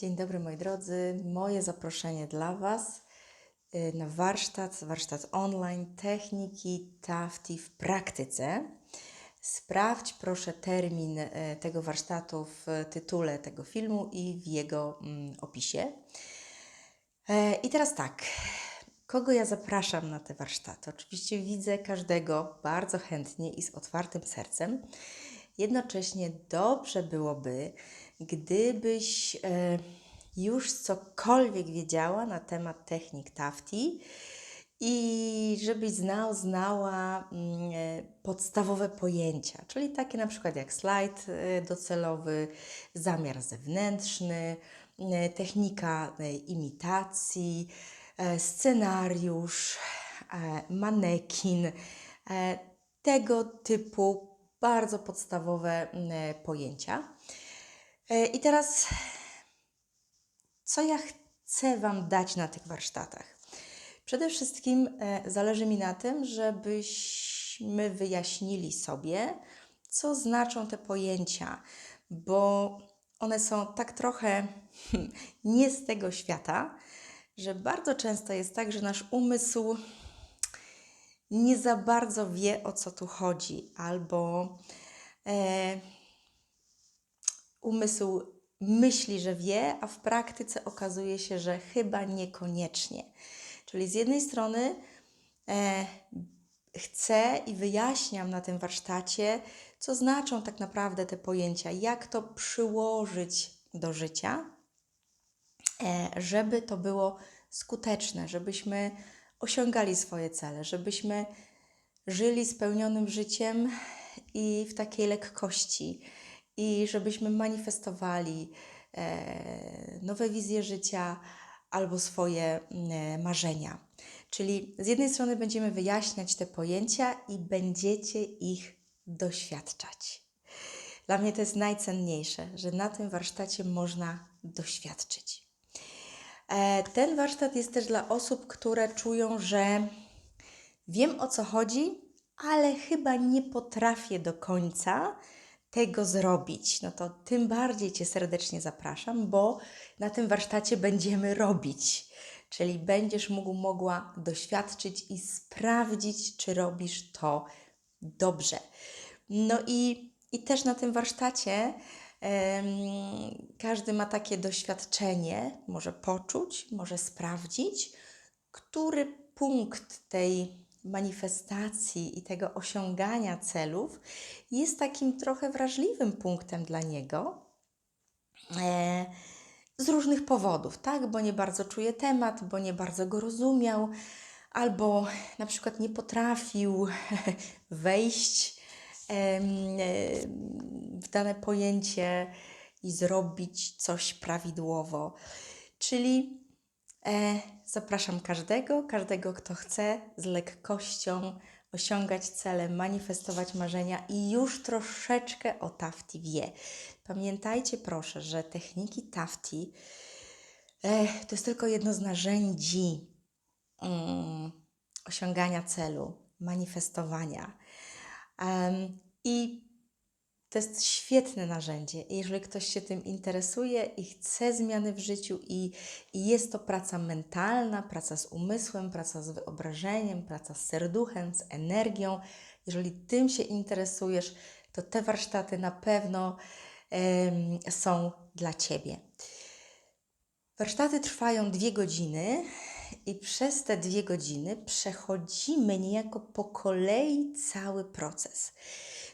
Dzień dobry moi drodzy. Moje zaproszenie dla Was y, na warsztat, warsztat online techniki TAFTI w praktyce. Sprawdź proszę termin y, tego warsztatu w tytule tego filmu i w jego mm, opisie. E, I teraz tak, kogo ja zapraszam na te warsztaty? Oczywiście widzę każdego bardzo chętnie i z otwartym sercem. Jednocześnie dobrze byłoby, gdybyś e, już cokolwiek wiedziała na temat technik TAFTI i żebyś znał, znała mm, e, podstawowe pojęcia, czyli takie na przykład jak slajd e, docelowy, zamiar zewnętrzny, technika imitacji, scenariusz, manekin, tego typu bardzo podstawowe mm, pojęcia. E, I teraz, co ja chcę Wam dać na tych warsztatach? Przede wszystkim e, zależy mi na tym, żebyśmy wyjaśnili sobie, co znaczą te pojęcia, bo one są tak trochę nie z tego świata, że bardzo często jest tak, że nasz umysł nie za bardzo wie o co tu chodzi, albo e, umysł myśli, że wie, a w praktyce okazuje się, że chyba niekoniecznie. Czyli z jednej strony e, chcę i wyjaśniam na tym warsztacie, co znaczą tak naprawdę te pojęcia, jak to przyłożyć do życia, e, żeby to było skuteczne, żebyśmy osiągali swoje cele, żebyśmy żyli spełnionym życiem i w takiej lekkości, i żebyśmy manifestowali e, nowe wizje życia albo swoje e, marzenia. Czyli z jednej strony będziemy wyjaśniać te pojęcia i będziecie ich doświadczać. Dla mnie to jest najcenniejsze, że na tym warsztacie można doświadczyć. E, Ten warsztat jest też dla osób, które czują, że wiem o co chodzi, ale chyba nie potrafię do końca tego zrobić. No to tym bardziej Cię serdecznie zapraszam, bo na tym warsztacie będziemy robić. Czyli będziesz mógł, mogła doświadczyć i sprawdzić, czy robisz to dobrze. No i, i też na tym warsztacie em, każdy ma takie doświadczenie, może poczuć, może sprawdzić, który punkt tej manifestacji i tego osiągania celów jest takim trochę wrażliwym punktem dla niego. E, z różnych powodów, tak? Bo nie bardzo czuje temat, bo nie bardzo go rozumiał, albo na przykład nie potrafił wejść e, w dane pojęcie i zrobić coś prawidłowo. Czyli zapraszam każdego, każdego, kto chce z lekkością osiągać cele, manifestować marzenia i już troszeczkę o Tafti wie. Pamiętajcie proszę, że techniki Tafti e, to jest tylko jedno z narzędzi mm, osiągania celu, manifestowania. I to jest świetne narzędzie. Jeżeli ktoś się tym interesuje i chce zmiany w życiu, i, i jest to praca mentalna, praca z umysłem, praca z wyobrażeniem, praca z serduchem, z energią, jeżeli tym się interesujesz, to te warsztaty na pewno są dla Ciebie. Warsztaty trwają dwie godziny i przez te dwie godziny przechodzimy niejako po kolei cały proces.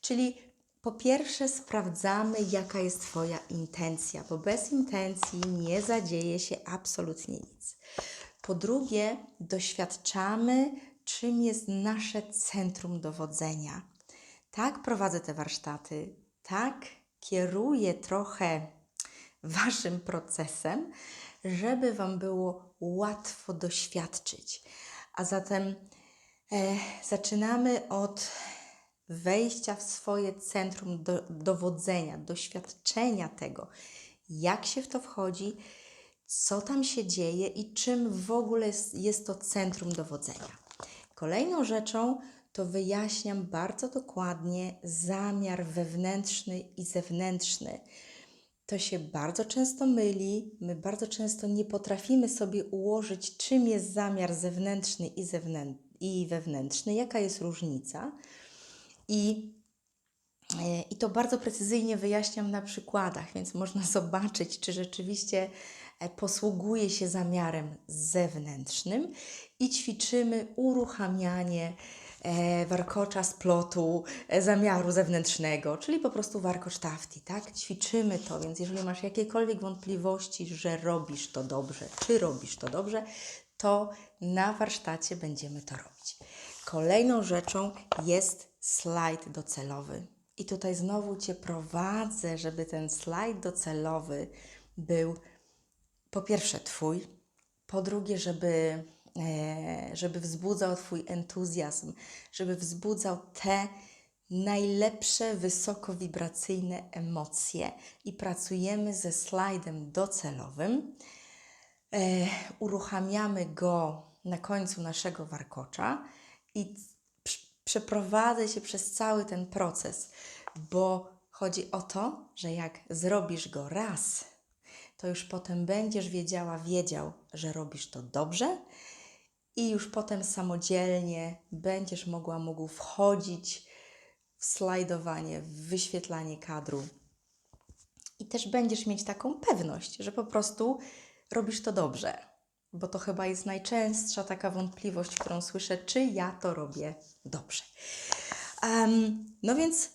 Czyli po pierwsze sprawdzamy, jaka jest Twoja intencja, bo bez intencji nie zadzieje się absolutnie nic. Po drugie, doświadczamy, czym jest nasze centrum dowodzenia. Tak prowadzę te warsztaty, tak kieruję trochę Waszym procesem, żeby Wam było łatwo doświadczyć. A zatem e, zaczynamy od wejścia w swoje centrum do, dowodzenia, doświadczenia tego, jak się w to wchodzi, co tam się dzieje i czym w ogóle jest, jest to centrum dowodzenia. Kolejną rzeczą to wyjaśniam bardzo dokładnie zamiar wewnętrzny i zewnętrzny. to się bardzo często myli. My bardzo często nie potrafimy sobie ułożyć, czym jest zamiar zewnętrzny i, zewnę- i wewnętrzny, jaka jest różnica. I, e, I to bardzo precyzyjnie wyjaśniam na przykładach, więc można zobaczyć, czy rzeczywiście e, posługuje się zamiarem zewnętrznym i ćwiczymy uruchamianie e, warkocza splotu zamiaru zewnętrznego, czyli po prostu warkocz tafti, tak? Ćwiczymy to, więc jeżeli masz jakiekolwiek wątpliwości, że robisz to dobrze, czy robisz to dobrze, to na warsztacie będziemy to robić. Kolejną rzeczą jest slajd docelowy. I tutaj znowu Cię prowadzę, żeby ten slajd docelowy był po pierwsze Twój, po drugie, żeby, e, żeby wzbudzał Twój entuzjazm, żeby wzbudzał te najlepsze wysokowibracyjne emocje. I pracujemy ze slajdem docelowym. E, uruchamiamy go na końcu naszego warkocza i pr- przeprowadzę się przez cały ten proces, bo chodzi o to, że jak zrobisz go raz, to już potem będziesz wiedziała, wiedział, że robisz to dobrze i już potem samodzielnie będziesz mogła, mógł wchodzić w slajdowanie, w wyświetlanie kadru. I też będziesz mieć taką pewność, że po prostu robisz to dobrze. Bo to chyba jest najczęstsza taka wątpliwość, którą słyszę, czy ja to robię dobrze. Um, no więc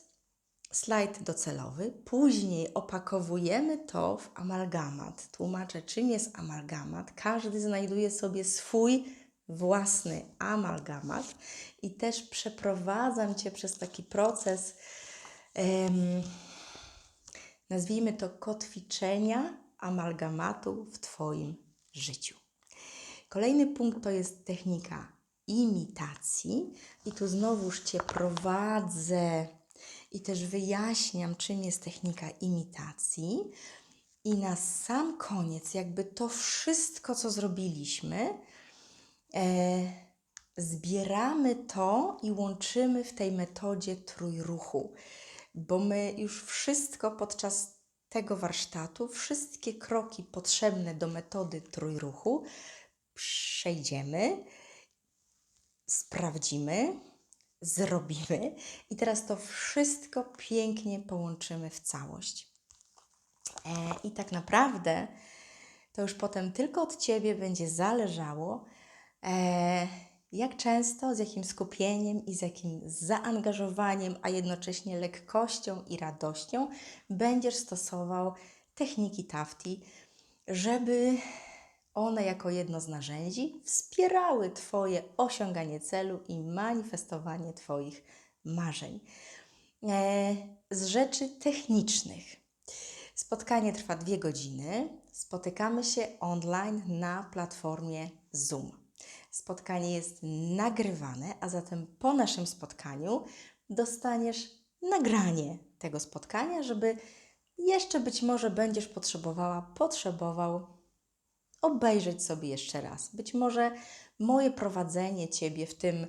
slajd docelowy. Później opakowujemy to w amalgamat. Tłumaczę, czym jest amalgamat. Każdy znajduje sobie swój własny amalgamat i też przeprowadzam Cię przez taki proces, em, nazwijmy to kotwiczenia amalgamatu w Twoim życiu. Kolejny punkt to jest technika imitacji, i tu znowuż Cię prowadzę i też wyjaśniam, czym jest technika imitacji. I na sam koniec, jakby to wszystko, co zrobiliśmy, e, zbieramy to i łączymy w tej metodzie trójruchu, bo my już wszystko podczas tego warsztatu, wszystkie kroki potrzebne do metody trójruchu przejdziemy, sprawdzimy, zrobimy i teraz to wszystko pięknie połączymy w całość. E, I tak naprawdę to już potem tylko od Ciebie będzie zależało, e, jak często, z jakim skupieniem i z jakim zaangażowaniem, a jednocześnie lekkością i radością będziesz stosował techniki tafti, żeby one jako jedno z narzędzi wspierały Twoje osiąganie celu i manifestowanie Twoich marzeń. E, z rzeczy technicznych. Spotkanie trwa dwie godziny. Spotykamy się online na platformie Zoom. Spotkanie jest nagrywane, a zatem po naszym spotkaniu dostaniesz nagranie tego spotkania, żeby jeszcze być może będziesz potrzebowała, potrzebował obejrzeć sobie jeszcze raz. Być może moje prowadzenie Ciebie w tym,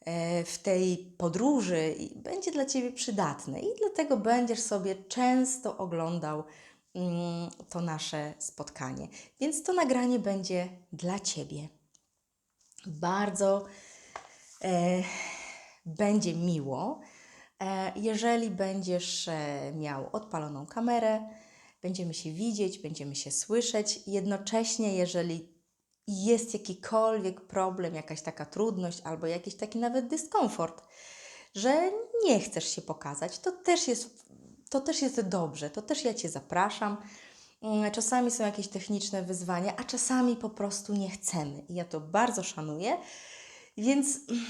e, w tej podróży będzie dla Ciebie przydatne i dlatego będziesz sobie często oglądał mm, to nasze spotkanie. Więc to nagranie będzie dla Ciebie. Bardzo e, będzie miło, e, jeżeli będziesz e, miał odpaloną kamerę, będziemy się widzieć, będziemy się słyszeć. Jednocześnie, jeżeli jest jakikolwiek problem, jakaś taka trudność albo jakiś taki nawet dyskomfort, że nie chcesz się pokazać, to też jest, to też jest dobrze, to też ja Cię zapraszam. Mm, Czasami są jakieś techniczne wyzwania, a czasami po prostu nie chcemy. I ja to bardzo szanuję, więc mm,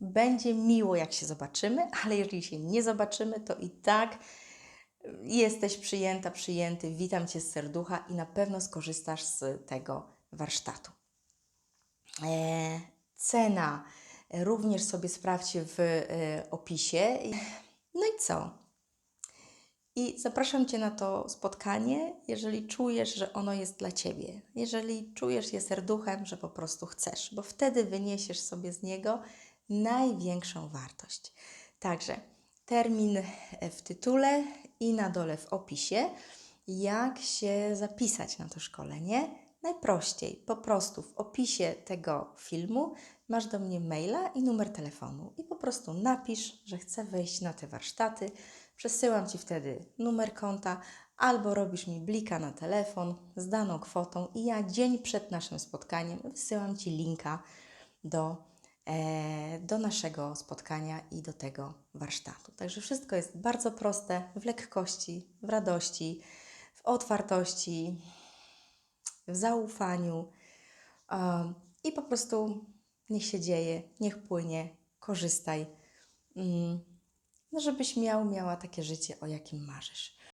będzie miło, jak się zobaczymy, ale jeżeli się nie zobaczymy, to i tak jesteś przyjęta, przyjęty. Witam Cię z serducha i na pewno skorzystasz z tego warsztatu. E, cena również sobie sprawdźcie w e, opisie. No i co? I zapraszam Cię na to spotkanie, jeżeli czujesz, że ono jest dla Ciebie. Jeżeli czujesz je serduchem, że po prostu chcesz, bo wtedy wyniesiesz sobie z niego największą wartość. Także termin w tytule i na dole w opisie. jak się zapisać na to szkolenie. Najprościej, po prostu w opisie tego filmu masz do mnie maila i numer telefonu i po prostu napisz, że chcę wejść na te warsztaty. Przesyłam Ci wtedy numer konta albo robisz mi blika na telefon z daną kwotą i ja dzień przed naszym spotkaniem wysyłam Ci linka do, do naszego spotkania i do tego warsztatu. Także wszystko jest bardzo proste, w lekkości, w radości, w otwartości, w zaufaniu um, i po prostu niech się dzieje, niech płynie, korzystaj, mm, no żebyś miał, miała takie życie, o jakim marzysz.